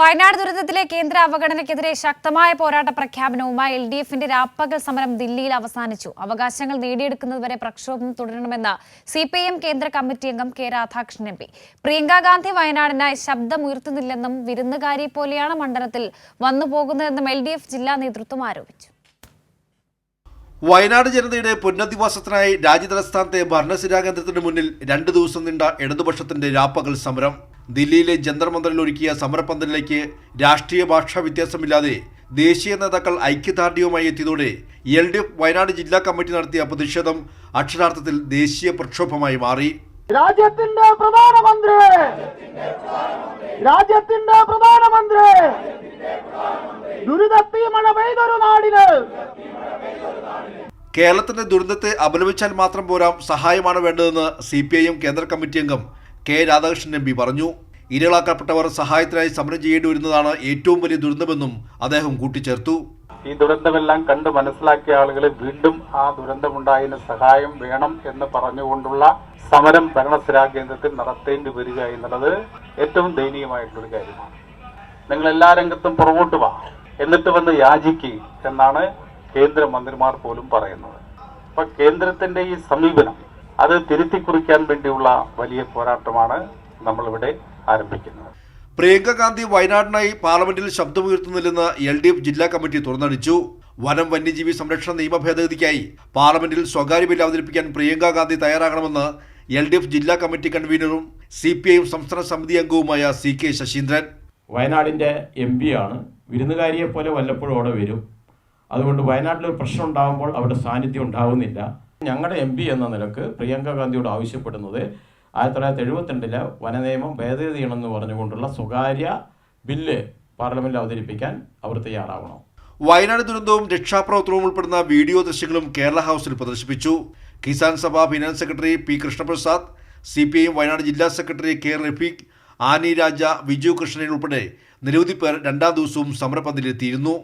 വയനാട് ദുരന്തത്തിലെ കേന്ദ്ര അവഗണനയ്ക്കെതിരെ ശക്തമായ പോരാട്ട പ്രഖ്യാപനവുമായി എൽ ഡി എഫിന്റെ രാപ്പകൽ സമരം ദില്ലിയിൽ അവസാനിച്ചു. അവകാശങ്ങൾ നേടിയെടുക്കുന്നതുവരെ പ്രക്ഷോഭം തുടരണമെന്ന് സി പി എം കേന്ദ്ര കമ്മിറ്റി അംഗം K Radhakrishnan M P. Priyanka Gandhi വയനാടിനായി ശബ്ദമുയർത്തുന്നില്ലെന്നും വിരുന്നുകാരി പോലെയാണ് മണ്ഡലത്തിൽ വന്നുപോകുന്നതെന്നും എൽ ഡി എഫ് ജില്ലാ നേതൃത്വം ആരോപിച്ചു. വയനാട് ജനതയുടെ പുനരധിവാസത്തിനായി രാജ്യതലസ്ഥാനത്തെ ഭരണസിരാ കേന്ദ്രത്തിന് മുന്നിൽ രണ്ടു ദിവസം നീണ്ട ഇടതുപക്ഷത്തിന്റെ രാപ്പകൽ സമരം. ദില്ലിയിലെ ജന്തർമന്ദറിൽ ഒരുക്കിയ സമരപന്തലിലേക്ക് രാഷ്ട്രീയ ഭാഷാ വ്യത്യാസമില്ലാതെ ദേശീയ നേതാക്കൾ ഐക്യദാർഢ്യവുമായി എത്തിയതോടെ എൽ ഡി എഫ് വയനാട് ജില്ലാ കമ്മിറ്റി നടത്തിയ പ്രതിഷേധം അക്ഷരാർത്ഥത്തിൽ ദേശീയ പ്രക്ഷോഭമായി മാറി. രാജ്യത്തിന്റെ പ്രധാനമന്ത്രി രാജ്യത്തിന്റെ പ്രധാനമന്ത്രി ദുരിതത്തി മഴ പെയ്തൊരു നാടിന്! കേരളത്തിന്റെ ദുരിതത്തെ അപലപിച്ചാൽ മാത്രം പോരാ സഹായമാണ് വേണ്ടതെന്ന് സി പി ഐ എം കേന്ദ്ര കമ്മിറ്റി അംഗം കെ രാധാകൃഷ്ണൻ എം പി പറഞ്ഞു. ഇരകളാക്കപ്പെട്ടവർ സഹായത്തിനായി സമരം ചെയ്യേണ്ടി വരുന്നതാണ് ഏറ്റവും വലിയ ദുരന്തമെന്നും അദ്ദേഹം കൂട്ടിച്ചേർത്തു. ഈ ദുരന്തമെല്ലാം കണ്ട് മനസ്സിലാക്കിയ ആളുകളെ വീണ്ടും ആ ദുരന്തമുണ്ടായതിന് സഹായം വേണം എന്ന് പറഞ്ഞുകൊണ്ടുള്ള സമരം ഭരണസ്ഥിരാ കേന്ദ്രത്തിൽ നടത്തേണ്ടി വരിക എന്നുള്ളത് ഏറ്റവും ദയനീയമായിട്ടുള്ളൊരു കാര്യമാണ്. നിങ്ങൾ എല്ലാ രംഗത്തും പുറകോട്ട് വാ എന്നിട്ട് വന്ന് യാചിക്ക് എന്നാണ് കേന്ദ്രമന്ത്രിമാർ പോലും പറയുന്നത്. അപ്പൊ കേന്ദ്രത്തിന്റെ ഈ സമീപനം അത് തിരുത്തി കുറിക്കാൻ വേണ്ടിയുള്ള വലിയ പോരാട്ടമാണ് നമ്മളിവിടെ ആരംഭിക്കുന്നത്. പ്രിയങ്ക ഗാന്ധി വയനാടിനായി പാർലമെന്റിൽ ശബ്ദമുയർത്തുന്നില്ലെന്ന് എൽ ഡി എഫ് ജില്ലാ കമ്മിറ്റി തുറന്നടിച്ചു. വനം വന്യജീവി സംരക്ഷണ നിയമ ഭേദഗതിക്കായി പാർലമെന്റിൽ സ്വകാര്യ ബിൽ അവതരിപ്പിക്കാൻ പ്രിയങ്ക ഗാന്ധി തയ്യാറാകണമെന്ന് എൽ ഡി എഫ് ജില്ലാ കമ്മിറ്റി കൺവീനറും സി പി ഐ സംസ്ഥാന സമിതി അംഗവുമായ സി കെ ശശീന്ദ്രൻ. വയനാടിന്റെ എം പി ആണ്. വിരുന്നുകാരിയെ പോലെ വല്ലപ്പോഴും അവിടെ വരും. അതുകൊണ്ട് വയനാട്ടിലൊരു പ്രശ്നം ഉണ്ടാകുമ്പോൾ അവിടെ സാന്നിധ്യം ഉണ്ടാകുന്നില്ല ഞങ്ങളുടെ എം പി എന്ന നിലയ്ക്ക് പ്രിയങ്ക ഗാന്ധിയോട് ആവശ്യപ്പെടുന്നത് ആയിരത്തി തൊള്ളായിരത്തി എഴുപത്തിരണ്ടിലെ വനനിയമം ഭേദഗതി ചെയ്യണമെന്ന് പറഞ്ഞുകൊണ്ടുള്ള സ്വകാര്യ ബില്ല് പാർലമെന്റിൽ അവതരിപ്പിക്കാൻ അവർ തയ്യാറാവണം. വയനാട് ദുരന്തവും രക്ഷാപ്രവർത്തനവും ഉൾപ്പെടുന്ന വീഡിയോ ദൃശ്യങ്ങളും കേരള ഹൗസിൽ പ്രദർശിപ്പിച്ചു. Kisan Sabha finance secretary P Krishnaprasad C P I Wayanad ജില്ലാ സെക്രട്ടറി കെ റഫീഖ് ആനി രാജ വിജു കൃഷ്ണൻ ഉൾപ്പെടെ നിരവധി പേർ രണ്ടാം ദിവസവും സമരപന്തലിലെത്തിയിരുന്നു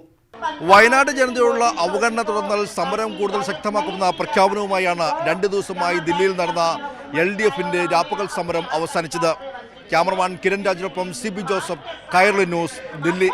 വയനാട് ജനതയോടുള്ള അവഗണന തുടർന്നാൽ സമരം കൂടുതൽ ശക്തമാക്കുമെന്ന പ്രഖ്യാപനവുമായാണ് രണ്ട് ദിവസമായി ദില്ലിയിൽ നടന്ന എൽ ഡി എഫിന്റെ രാപ്പകൽ സമരം അവസാനിച്ചത്. Cameraman Kiran രാജിനൊപ്പം C B Joseph Kairali news Delhi.